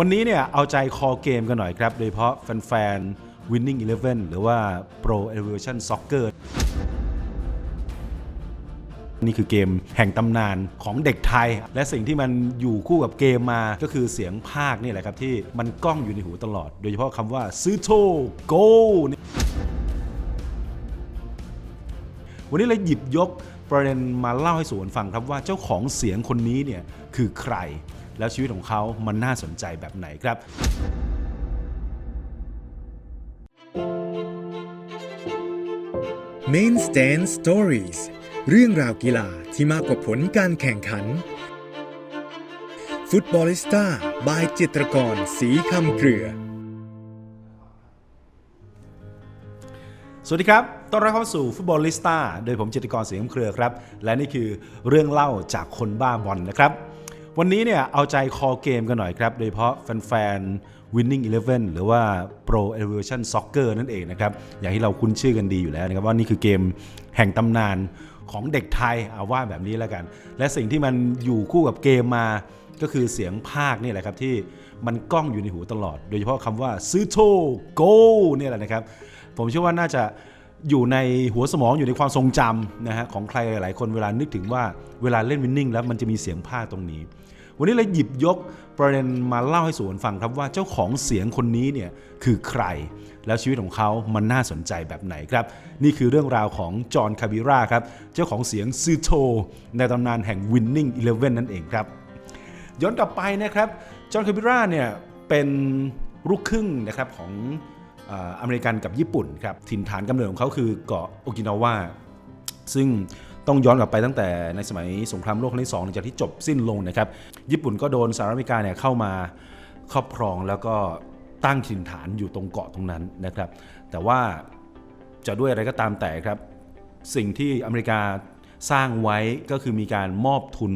วันนี้เนี่ยเอาใจคอเกมกันหน่อยครับ โดยเฉพาะแฟนๆ Winning Eleven หรือว่า Pro Evolution Soccer นี่คือเกมแห่งตำนานของเด็กไทย และสิ่งที่มันอยู่คู่กับเกมมาก็คือเสียงภาคนี่แหละครับที่มันก้องอยู่ในหูตลอด โดยเฉพาะคำว่าซื้อโชโกวันนี้เลยหยิบยกประเด็นมาเล่าให้สู่กันฟังครับว่าเจ้าของเสียงคนนี้เนี่ยคือใคร แล้วชีวิตของเขามันน่าสนใจแบบไหนครับ Main Stand Stories เรื่องราวกีฬาที่มากกว่าผลการแข่งขัน ฟุตบอลิสต้าบายจิตรกรสีคำเกลือ สวัสดีครับ ต้อนรับเข้าสู่ฟุตบอลลิสต้า โดยผมจิตรกรเสียงเครือครับ และนี่คือเรื่องเล่าจากคนบ้าบอลนะครับ วันนี้เนี่ยเอาใจคอเกมกันหน่อยครับ โดยเฉพาะแฟนๆ Winning Eleven หรือว่า Pro Evolution Soccer นั่นเองนะครับ อย่างที่เราคุ้นชื่อกันดีอยู่แล้วนะครับ ว่านี่คือเกมแห่งตำนานของเด็กไทยเอาว่าแบบนี้แล้วกัน และสิ่งที่มันอยู่คู่กับเกมมาก็คือเสียงภาคนี่แหละครับที่มันก้องอยู่ในหูตลอด โดยเฉพาะคำว่าซื้อโชโกเนี่ยแหละนะครับ ผมเชื่อว่าน่าจะอยู่ในหัวสมองอยู่ในความทรงจำนะฮะของใครหลายๆ คนเวลานึกถึงว่าเวลาเล่นวินนิ่งแล้วมันจะมีเสียงภาคตรงนี้ วันนี้เลยหยิบยกประเด็นมาเล่าให้สู่กันฟังครับว่าเจ้าของเสียงคนนี้เนี่ยคือใคร แล้วชีวิตของเขามันน่าสนใจแบบไหนครับ นี่คือเรื่องราวของจอห์นคาบิราครับ เจ้าของเสียงซูโชในตำนานแห่ง Winning Eleven นั่นเองครับ ย้อนกลับไปนะครับจอห์นคาบิราเนี่ยเป็นลูกครึ่งนะครับของเอ่ออเมริกันกับญี่ปุ่นครับถิ่นฐานกำเนิดของเขาคือเกาะโอกินาวาซึ่ง ต้องย้อนกลับไปตั้งแต่ในสมัยสงครามโลกครั้งที่สองหลังจากที่จบสิ้นลงนะครับญี่ปุ่นก็โดนสหรัฐอเมริกาเนี่ยเข้ามาครอบครองแล้วก็ตั้งถิ่นฐานอยู่ตรงเกาะตรงนั้นนะครับ แต่ว่าจะด้วยอะไรก็ตามแต่ครับสิ่งที่อเมริกาสร้างไว้ก็คือมีการมอบทุน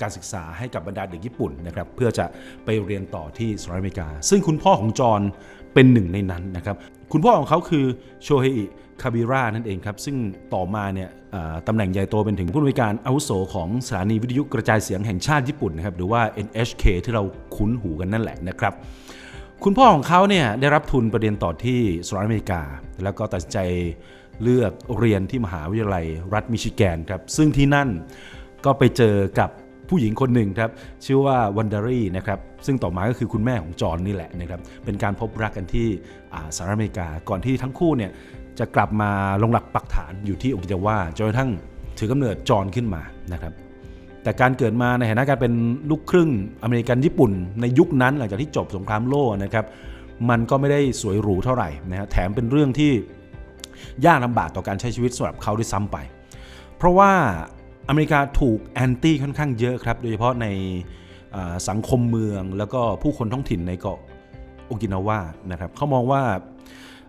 การศึกษาให้กับบรรดาเด็กญี่ปุ่นนะครับเพื่อจะไปเรียนต่อที่สหรัฐอเมริกา ซึ่งคุณพ่อของจอห์นเป็นหนึ่งในนั้นนะครับ คุณพ่อของเขาคือโชเฮอิคาบิรานั่นเองครับ ซึ่งต่อมาเนี่ยตำแหน่งใหญ่โตเป็นถึงผู้อำนวยการอาวุโสของสถานีวิทยุกระจายเสียงแห่งชาติญี่ปุ่นนะครับหรือว่า NHK ที่เราคุ้นหูกันนั่นแหละนะครับ คุณพ่อของเขาเนี่ยได้รับทุนไปเรียนต่อที่สหรัฐอเมริกา แล้วก็ตัดสินใจเลือกเรียนที่มหาวิทยาลัยรัฐมิชิแกนครับซึ่งที่นั่นก็ไปเจอกับ ผู้หญิงคนหนึ่งครับชื่อว่าวันดารีนะครับซึ่งต่อมาก็คือคุณแม่ของจอห์นนี่แหละนะครับเป็นการพบรักกันที่สหรัฐอเมริกา ก่อนที่ทั้งคู่เนี่ยจะกลับมาลงหลักปักฐานอยู่ที่โอกินาวาจนกระทั่งถือกำเนิดจอห์นขึ้นมานะครับแต่การเกิดมาในฐานะการเป็นลูกครึ่งอเมริกันญี่ปุ่น ในยุคนั้นหลังจากที่จบสงครามโลกนะครับมันก็ไม่ได้สวยหรูเท่าไหร่นะฮะแถมเป็นเรื่องที่ยากลำบากต่อการใช้ชีวิตสำหรับเขาด้วยซ้ำไป เพราะว่า อเมริกาถูกแอนตี้ค่อนข้างเยอะครับ โดยเฉพาะในสังคมเมืองแล้วก็ผู้คนท้องถิ่นในเกาะโอกินาวานะครับเขามองว่า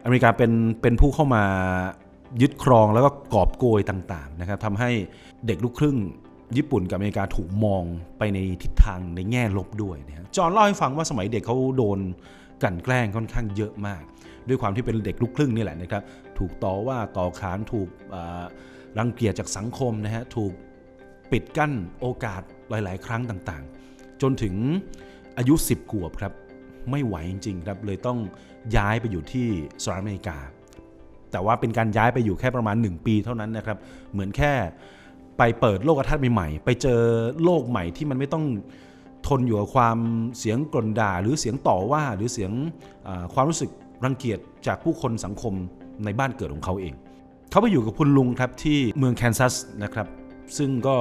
อเมริกาเป็นเป็นผู้เข้ามายึดครองแล้วก็กอบโกยต่างๆนะครับทำให้เด็กลูกครึ่งญี่ปุ่นกับอเมริกาถูกมองไปในทิศทางในแง่ลบด้วยนะฮะจอห์นเล่าให้ฟังว่าสมัยเด็กเขาโดนกลั่นแกล้งค่อนข้างเยอะมาก ด้วยความที่เป็นเด็กลูกครึ่งนี่แหละนะครับ ถูกต่อว่าต่อขานถูกอ รังเกียจจากสังคมนะฮะถูกปิดกั้นโอกาสหลาย ๆ ครั้งต่างๆ จนถึงอายุ 10ขวบครับ ไม่ไหวจริง ๆ ครับ เลยต้องย้ายไปอยู่ที่สหรัฐอเมริกา แต่ว่าเป็นการย้ายไปอยู่แค่ประมาณ 1 ปีเท่านั้นนะครับ เหมือนแค่ไปเปิดโลกทัศน์ใหม่ๆ ไปเจอโลกใหม่ที่มันไม่ต้องทนอยู่กับความเสียงกลด่า หรือเสียงต่อว่าหรือเสียงความรู้สึกรังเกียจจากผู้คนสังคมในบ้านเกิดของเขาเอง เขาไปอยู่กับคุณลุงครับที่เมืองแคนซัสนะครับซึ่งก็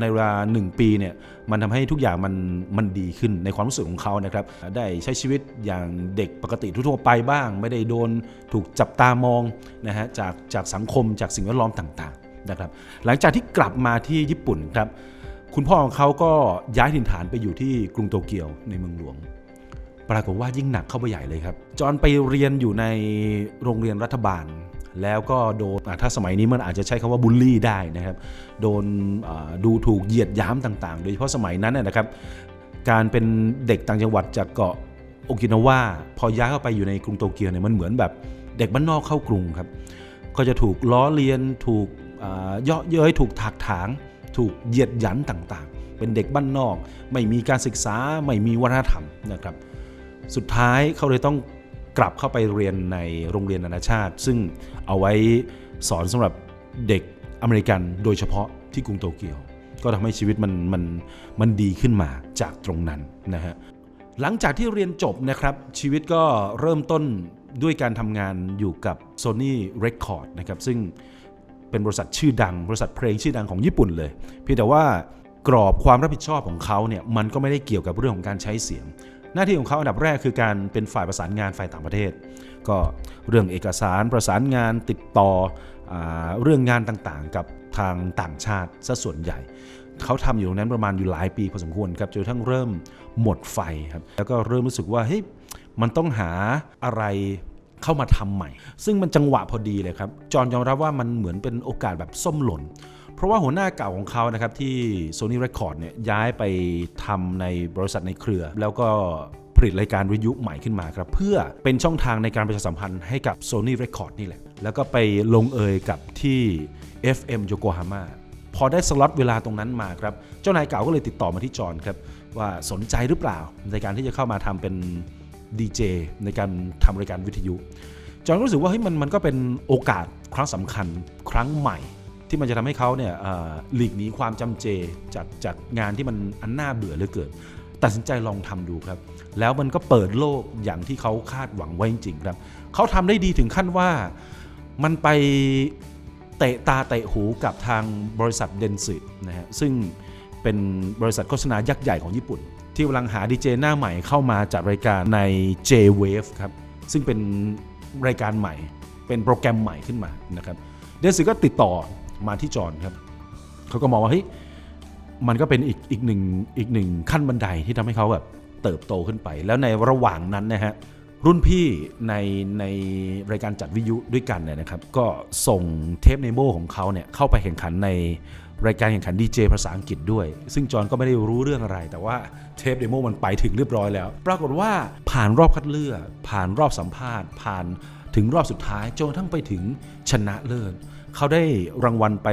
ในเวลา1ปีเนี่ยมันทำให้ทุกอย่างมันมันดีขึ้นในความรู้สึกของเขานะครับ ได้ใช้ชีวิตอย่างเด็กปกติทั่วไปบ้าง ไม่ได้โดนถูกจับตามองนะฮะจากจากสังคมจากสิ่งแวดล้อมต่างๆนะครับ หลังจากที่กลับมาที่ญี่ปุ่นครับ คุณพ่อของเขาก็ย้ายถิ่นฐานไปอยู่ที่กรุงโตเกียวในเมืองหลวง ปรากฏว่ายิ่งหนักเข้าไปใหญ่เลยครับ จอนไปเรียนอยู่ในโรงเรียนรัฐบาล แล้วก็โดนถ้าสมัยนี้มันอาจจะใช้คำว่าบูลลี่ได้นะครับ โดนดูถูกเหยียดยามต่างๆ โดยเฉพาะสมัยนั้นนะครับ การเป็นเด็กต่างจังหวัดจากเกาะโอกินาวาพอย้ายเข้าไปอยู่ในกรุงโตเกียวเนี่ยมันเหมือนแบบเด็กบ้านนอกเข้ากรุงครับ ก็จะถูกล้อเลียนถูกเยาะเย้ยถูกถักถาง ถูกเหยียดหยันต่างๆ เป็นเด็กบ้านนอก ไม่มีการศึกษาไม่มีวัฒนธรรมนะครับ สุดท้ายเขาเลยต้อง กลับเข้าไปเรียนในโรงเรียนนานาชาติ ซึ่งเอาไว้สอนสำหรับเด็กอเมริกันโดยเฉพาะที่กรุงโตเกียว ก็ทำให้ชีวิตมันมันมันดีขึ้นมาจากตรงนั้นนะฮะหลังจากที่เรียนจบนะครับ ชีวิตก็เริ่มต้นด้วยการทำงานอยู่กับ Sony Record นะครับซึ่งเป็นบริษัทชื่อดัง บริษัทเพลงชื่อดังของญี่ปุ่นเลยเพียงแต่ว่ากรอบความรับผิดชอบของเขาเนี่ยมันก็ไม่ได้เกี่ยวกับเรื่องของการใช้เสียง หน้าที่ของเขาอันดับแรกคือการเป็นฝ่ายประสานงานฝ่ายต่างประเทศ ก็เรื่องเอกสารประสานงานติดต่ออเรื่องงานต่างๆ กับทางต่างชาติซะส่วนใหญ่ เขาทำอยู่ตรงนั้นประมาณอยู่หลายปีพอสมควรครับจนทั่งเริ่มหมดไฟครับแล้วก็เริ่มรู้สึกว่าเฮ้ยมันต้องหาอะไรเข้ามาทำใหม่ ซึ่งมันจังหวะพอดีเลยครับ จอห์นยอมรับว่ามันเหมือนเป็นโอกาสแบบส้มหล่น เพราะว่าหัวหน้าเก่าของเขานะครับที่ Sony Record เนี่ยย้ายไปทำในบริษัทในเครือ แล้วก็ผลิตรายการวิทยุใหม่ขึ้นมาครับเพื่อเป็นช่องทางในการประชาสัมพันธ์ให้กับ Sony Record นี่แหละ แล้วก็ไปลงเอยกับที่ FM Yokohama พอได้สล็อตเวลาตรงนั้นมาครับ เจ้านายเก่าก็เลยติดต่อมาที่จอห์นครับ ว่าสนใจหรือเปล่า ในการที่จะเข้ามาทำเป็นดีเจในการทำรายการวิทยุ จอห์นก็รู้สึกว่าเฮ้ยมันมันก็เป็นโอกาสครั้งสำคัญครั้งใหม่ ที่มันจะทำให้เขาเนี่ยหลีกหนีความจำเจจากจากงานที่มันอันน่าเบื่อเหลือเกินตัดสินใจลองทำดูครับ แล้วมันก็เปิดโลกอย่างที่เขาคาดหวังไว้จริงๆครับเขาทำได้ดีถึงขั้นว่ามันไปเตะตาเตะหูกับทางบริษัทเดนซินะฮะซึ่งเป็นบริษัทโฆษณายักษ์ใหญ่ของญี่ปุ่น ที่กำลังหาดีเจหน้าใหม่เข้ามาจัดรายการใน J-Wave ครับ ซึ่งเป็นรายการใหม่เป็นโปรแกรมใหม่ขึ้นมานะครับเดนซิก็ติดต่อ มาที่จอห์นครับเขาก็มองว่าเฮ้ยมันก็เป็นอีกอีกหนึ่งอีกหนึ่งขั้นบันไดที่ทำให้เขาแบบเติบโตขึ้นไป แล้วในระหว่างนั้นนะฮะรุ่นพี่ในในรายการจัดวิทยุด้วยกันเนี่ยนะครับ ก็ส่งเทปเนโมของเขาเนี่ยเข้าไปแข่งขันในรายการแข่งขันดีเจภาษาอังกฤษด้วย ซึ่งจอห์นก็ไม่ได้รู้เรื่องอะไร แต่ว่าเทปเดโมมันไปถึงเรียบร้อยแล้ว ปรากฏว่าผ่านรอบคัดเลือกผ่านรอบสัมภาษณ์ ผ่านถึงรอบสุดท้ายจนทั่งไปถึงชนะเลิศ เขาได้รางวัลไป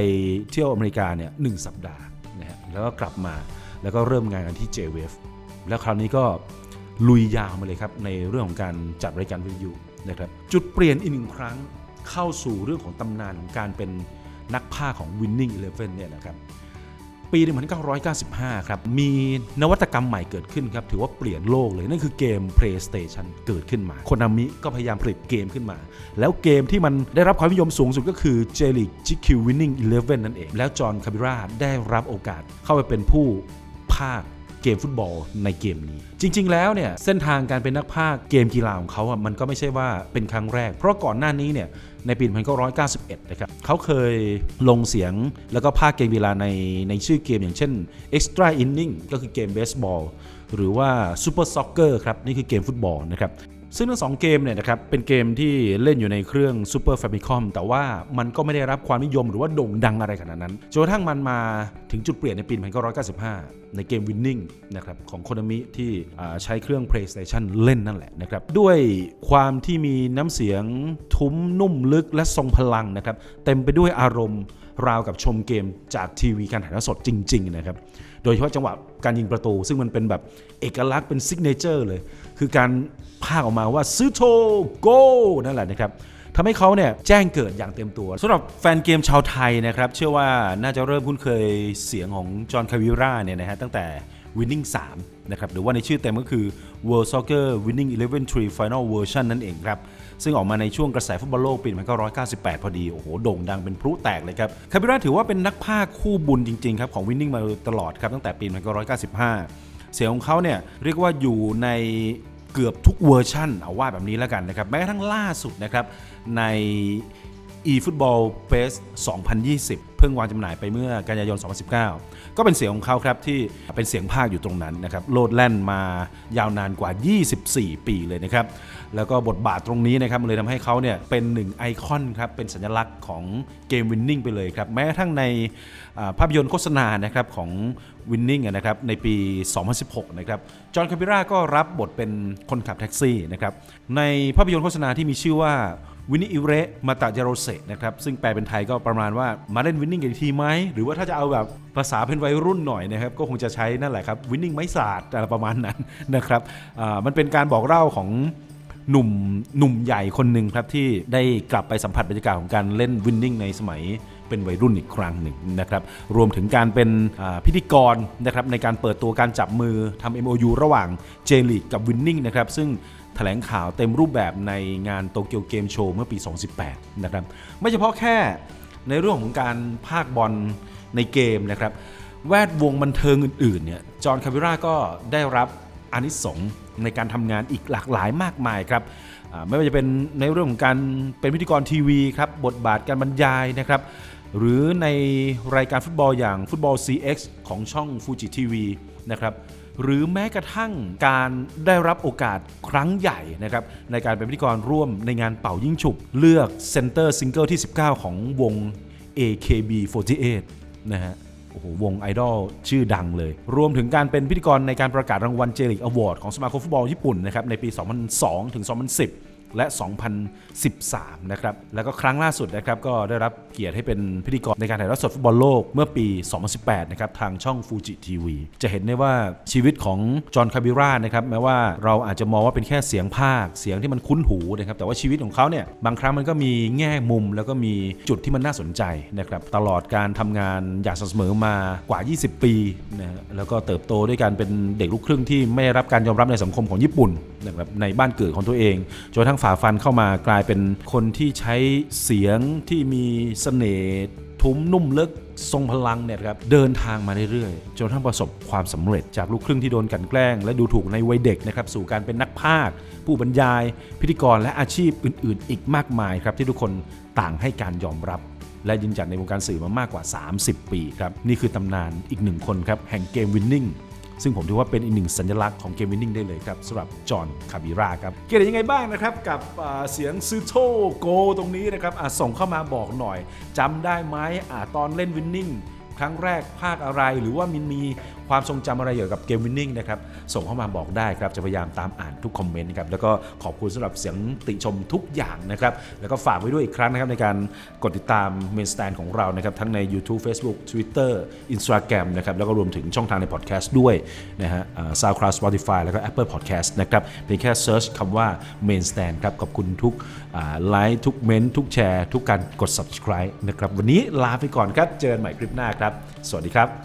เที่ยวอเมริกาเนี่ยหนึ่งสัปดาห์นะฮะแล้วก็กลับมาแล้วก็เริ่มงานกันที่ J-Wave แล้วคราวนี้ก็ลุยยาวมาเลยครับ ในเรื่องของการจัดรายการวิทยุนะครับจุดเปลี่ยนอีกหนึ่งครั้งเข้าสู่เรื่องของตำนานของการเป็นนักผ้าของ Winning Eleven เนี่ยนะครับ ปี 1995 ครับ มีนวัตกรรมใหม่เกิดขึ้นครับ ถือว่าเปลี่ยนโลกเลย นั่นคือเกม PlayStation เกิดขึ้นมาคนามิก็พยายามผลิตเกมขึ้นมา แล้วเกมที่มันได้รับความนิยมสูงสุดก็คือ J e l i c GQ Winning Eleven นั่นเอง แล้วจอห์นคาบิราได้รับโอกาสเข้าไปเป็นผู้ภาค เกมฟุตบอลในเกมนี้ จริง ๆ แล้วเนี่ยเส้นทางการเป็นนักพากย์เกมกีฬาของเขาอะมันก็ไม่ใช่ว่าเป็นครั้งแรก เพราะก่อนหน้านี้เนี่ยในปี 1991 นะครับเขาเคยลงเสียงแล้วก็พากเกมกีฬาในในชื่อเกมอย่างเช่น Extra Inning ก็คือเกมเบสบอลหรือว่า Super Soccer ครับ นี่คือเกมฟุตบอลนะครับ ซึ่งทั้งสองเกมเนี่ยนะครับเป็นเกมที่เล่นอยู่ในเครื่อง Super Famicom แต่ว่ามันก็ไม่ได้รับความนิยมหรือว่าโด่งดังอะไรขนาดนั้นจนกระทั่งมันมาถึงจุดเปลี่ยนในปี 1995 ในเกม Winning นะครับของ Konami ที่ใช้เครื่อง PlayStation เล่นนั่นแหละนะครับด้วยความที่มีน้ำเสียงทุ้มนุ่มลึกและทรงพลังนะครับเต็มไปด้วยอารมณ์ ราวกับชมเกมจากทีวีการถ่ายทอดสดจริงๆนะครับโดยเฉพาะจังหวะการยิงประตู ซึ่งมันเป็นแบบเอกลักษณ์เป็นซิกเนเจอร์เลย คือการพากออกมาว่าซื้อโทโกนั่นแหละนะครับทำให้เขาเนี่ยแจ้งเกิดอย่างเต็มตัวสำหรับแฟนเกมชาวไทยนะครับ เชื่อว่าน่าจะเริ่มคุ้นเคยเสียงของจอห์นคาวิร่าเนี่ยนะฮะตั้งแต่ Winning 3นะครับหรือว่าในชื่อเต็มก็คือ World Soccer Winning 11 3 Final Version นั่นเองครับ ซึ่งออกมาในช่วงกระแสฟุตบอลโลกปี 1998 พอดี โอ้โห โด่งดังเป็นพลุแตกเลยครับคาบิราถือว่าเป็นนักพากย์คู่บุญจริงๆครับของ Winning มาตลอดครับตั้งแต่ปี 1995 เสียงของเขาเนี่ยเรียกว่าอยู่ในเกือบทุกเวอร์ชั่นเอาว่าแบบนี้แล้วกันนะครับแม้กระทั่งล่าสุดนะครับใน eFootball Fest 2020 พิ่งวางจำหน่ายไปเมื่อกันยายน 2019 ก็เป็นเสียงของเขาครับที่เป็นเสียงภาคอยู่ตรงนั้นนะครับโลดแล่นมายาวนานกว่า 24 ปีเลยนะครับแล้วก็บทบาทตรงนี้นะครับมันเลยทำให้เขาเนี่ยเป็นหนึ่งไอคอนครับเป็นสัญลักษณ์ของเกม Winning ไปเลยครับแม้กระทั่งในภาพยนตร์โฆษณานะครับของ Winning อะนะครับในปี 2016 นะครับจอห์นคาบิราก็รับบทเป็นคนขับแท็กซี่นะครับในภาพยนตร์โฆษณาที่มีชื่อว่า วินนี่อิเรมาตาเจโรเซนะครับซึ่งแปลเป็นไทยก็ประมาณว่ามาเล่นวินนิ่งกันทีไหมหรือว่าถ้าจะเอาแบบภาษาเป็นวัยรุ่นหน่อยนะครับก็คงจะใช้นั่นแหละครับวินนิ่งไม้ศาสตร์อะไรประมาณนั้นนะครับอ่ามันเป็นการบอกเล่าของหนุ่มหนุ่มใหญ่คนหนึ่งครับที่ได้กลับไปสัมผัสบรรยากาศของการเล่นวินนิ่งในสมัย เป็นวัยรุ่นอีกครั้งหนึ่งนะครับรวมถึงการเป็นพิธีกรนะครับในการเปิดตัวการจับมือทำ MOU ระหว่างเจลีกกับวินนิ่งนะครับซึ่งแถลงข่าวเต็มรูปแบบในงานโตเกียวเกมโชว์เมื่อปี 2018 นะครับ ไม่เฉพาะแค่ในเรื่องของการภาคบอลในเกมนะครับ แวดวงบันเทิงอื่นๆเนี่ยจอห์นคาบิราก็ได้รับอานิสงส์ในการทำงานอีกหลากหลายมากมายครับไม่ว่าจะเป็นในเรื่องของการเป็นพิธีกรทีวีครับบทบาทการบรรยายนะครับ หรือในรายการฟุตบอลอย่างฟุตบอล CX ของช่องฟูจิทีวีนะครับหรือแม้กระทั่งการได้รับโอกาสครั้งใหญ่นะครับในการเป็นพิธีกรร่วมในงานเป่ายิ่งฉุบ เลือกเซนเตอร์ซิงเกิลที่ 19 ของวง AKB48 นะฮะโอ้โหวงไอดอลชื่อดังเลย รวมถึงการเป็นพิธีกรในการประกาศรางวัลเจลิกอวอร์ดของสมาคมฟุตบอลญี่ปุ่นนะครับในปี 2002 ถึง 2010 และ 2013 นะครับ แล้วก็ครั้งล่าสุดนะครับก็ได้รับเกียรติให้เป็นพิธีกรในการถ่ายทอดสดฟุตบอลโลกเมื่อปี 2018 นะครับทางช่องฟูจิทีวีจะเห็นได้ว่าชีวิตของจอห์นคาบิรานะครับแม้ว่าเราอาจจะมองว่าเป็นแค่เสียงภาคเสียงที่มันคุ้นหูนะครับแต่ว่าชีวิตของเขาเนี่ยบางครั้งมันก็มีแง่มุม แล้วก็มีจุดที่มันน่าสนใจนะครับตลอดการทำงานอย่างสม่ำเสมอมากว่า 20 ปีนะแล้วก็เติบโตด้วยการเป็นเด็กลูกครึ่งที่ไม่ได้รับการยอมรับในสังคมของญี่ปุ่นนะครับในบ้านเกิดของตัวเองจนทั่งฝ่าฟันเข้ามากลายเป็นคนที่ใช้เสียงที่มีเสน่ห์ทุ้มนุ่มลึกทรงพลังเนี่ยครับเดินทางมาเรื่อยๆจนทั้งประสบความสำเร็จจากลูกครึ่งที่โดนกลันแกล้ง และดูถูกในวัยเด็กนะครับสู่การเป็นนักพากย์ผู้บรรยาย พิธีกรและอาชีพอื่นๆ อีกมากมายครับที่ทุกคนต่างให้การยอมรับ และยืนจัดในวงการสื่อมามากกว่า 30 ปีครับนี่คือตำนานอีกหนึ่งคนครับแห่งเกมวินนิ่ง ซึ่งผมถือว่าเป็นอีกหนึ่งสัญลักษณ์ของเกมวินนิ่งได้เลยครับสำหรับจอห์นคาบิราครับเกิดยังไงบ้างนะครับกับเสียงซูโตโกตรงนี้นะครับอะส่งเข้ามาบอกหน่อยจำได้ไหมอ่าตอนเล่นวินนิ่งครั้งแรกภาคอะไรหรือว่ามินมี ความทรงจำอะไรเกี่ยวกับเกมวินนิ่งนะครับส่งเข้ามาบอกได้ครับจะพยายามตามอ่านทุกคอมเมนต์ครับแล้วก็ขอบคุณสำหรับเสียงติชมทุกอย่างนะครับแล้วก็ฝากไว้ด้วยอีกครั้งนะครับในการกดติดตามเมนสแตนของเรานะครับทั้งใน YouTube Facebook Twitter Instagram นะครับแล้วก็รวมถึงช่องทางในพอดแคสต์ด้วยนะฮะซาวคลาส Spotify แล้วก็ Apple Podcast นะครับเพียงแค่เซิร์ชคำว่า Main Stand ครับขอบคุณทุกไลค์ทุกเมนต์ทุกแชร์ ทุกการกด subscribe นะครับวันนี้ลาไปก่อนครับ เจอกันใหม่คลิปหน้าครับ สวัสดีครับ